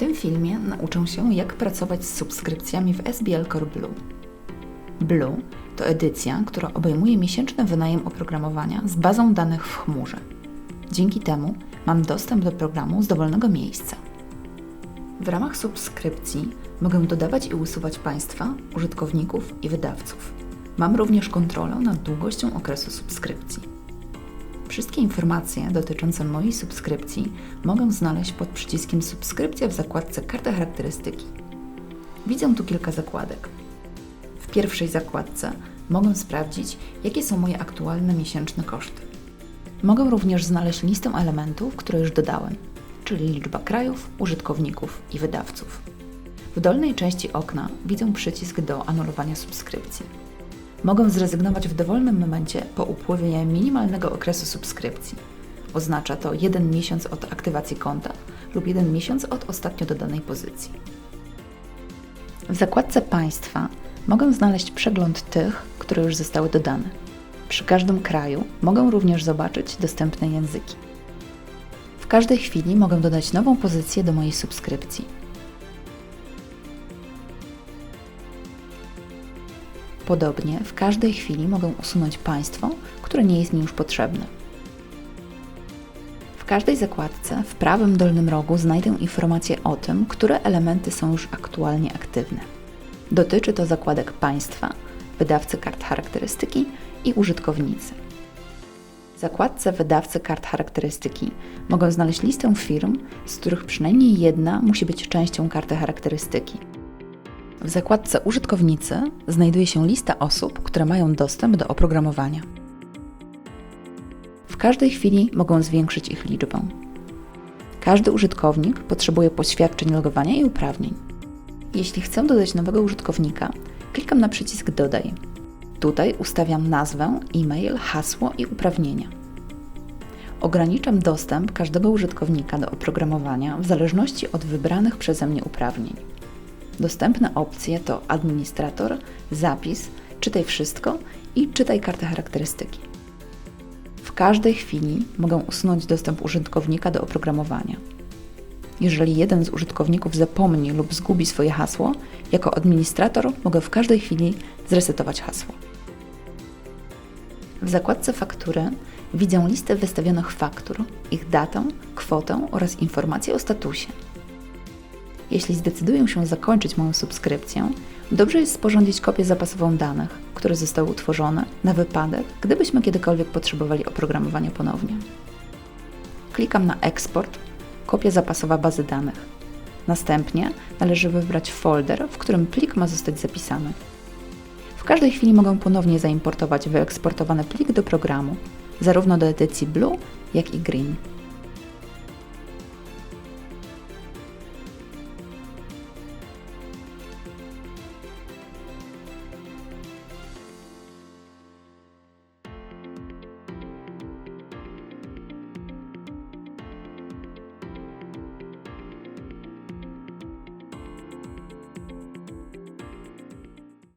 tym filmie nauczę się, jak pracować z subskrypcjami w SBL Core Blue. Blue to edycja, która obejmuje miesięczny wynajem oprogramowania z bazą danych w chmurze. Dzięki temu mam dostęp do programu z dowolnego miejsca. W ramach subskrypcji mogę dodawać i usuwać państwa, użytkowników i wydawców. Mam również kontrolę nad długością okresu subskrypcji. Wszystkie informacje dotyczące mojej subskrypcji mogę znaleźć pod przyciskiem Subskrypcja w zakładce Karta charakterystyki. Widzę tu kilka zakładek. W pierwszej zakładce mogę sprawdzić, jakie są moje aktualne miesięczne koszty. Mogę również znaleźć listę elementów, które już dodałem, czyli liczba krajów, użytkowników i wydawców. W dolnej części okna widzę przycisk do anulowania subskrypcji. Mogę zrezygnować w dowolnym momencie po upływie minimalnego okresu subskrypcji. Oznacza to jeden miesiąc od aktywacji konta lub jeden miesiąc od ostatnio dodanej pozycji. W zakładce Państwa mogę znaleźć przegląd tych, które już zostały dodane. Przy każdym kraju mogę również zobaczyć dostępne języki. W każdej chwili mogę dodać nową pozycję do mojej subskrypcji. Podobnie w każdej chwili mogę usunąć państwo, które nie jest mi już potrzebne. W każdej zakładce w prawym dolnym rogu znajdę informację o tym, które elementy są już aktualnie aktywne. Dotyczy to zakładek państwa, wydawcy kart charakterystyki i użytkownicy. W zakładce wydawcy kart charakterystyki mogę znaleźć listę firm, z których przynajmniej jedna musi być częścią karty charakterystyki. W zakładce Użytkownicy znajduje się lista osób, które mają dostęp do oprogramowania. W każdej chwili mogą zwiększyć ich liczbę. Każdy użytkownik potrzebuje poświadczeń logowania i uprawnień. Jeśli chcę dodać nowego użytkownika, klikam na przycisk Dodaj. Tutaj ustawiam nazwę, e-mail, hasło i uprawnienia. Ograniczam dostęp każdego użytkownika do oprogramowania w zależności od wybranych przeze mnie uprawnień. Dostępne opcje to administrator, zapis, czytaj wszystko i czytaj kartę charakterystyki. W każdej chwili mogę usunąć dostęp użytkownika do oprogramowania. Jeżeli jeden z użytkowników zapomni lub zgubi swoje hasło, jako administrator mogę w każdej chwili zresetować hasło. W zakładce Faktury widzę listę wystawionych faktur, ich datę, kwotę oraz informacje o statusie. Jeśli zdecyduję się zakończyć moją subskrypcję, dobrze jest sporządzić kopię zapasową danych, które zostały utworzone na wypadek, gdybyśmy kiedykolwiek potrzebowali oprogramowania ponownie. Klikam na Eksport, kopia zapasowa bazy danych. Następnie należy wybrać folder, w którym plik ma zostać zapisany. W każdej chwili mogę ponownie zaimportować wyeksportowany plik do programu, zarówno do edycji Blue, jak i Green.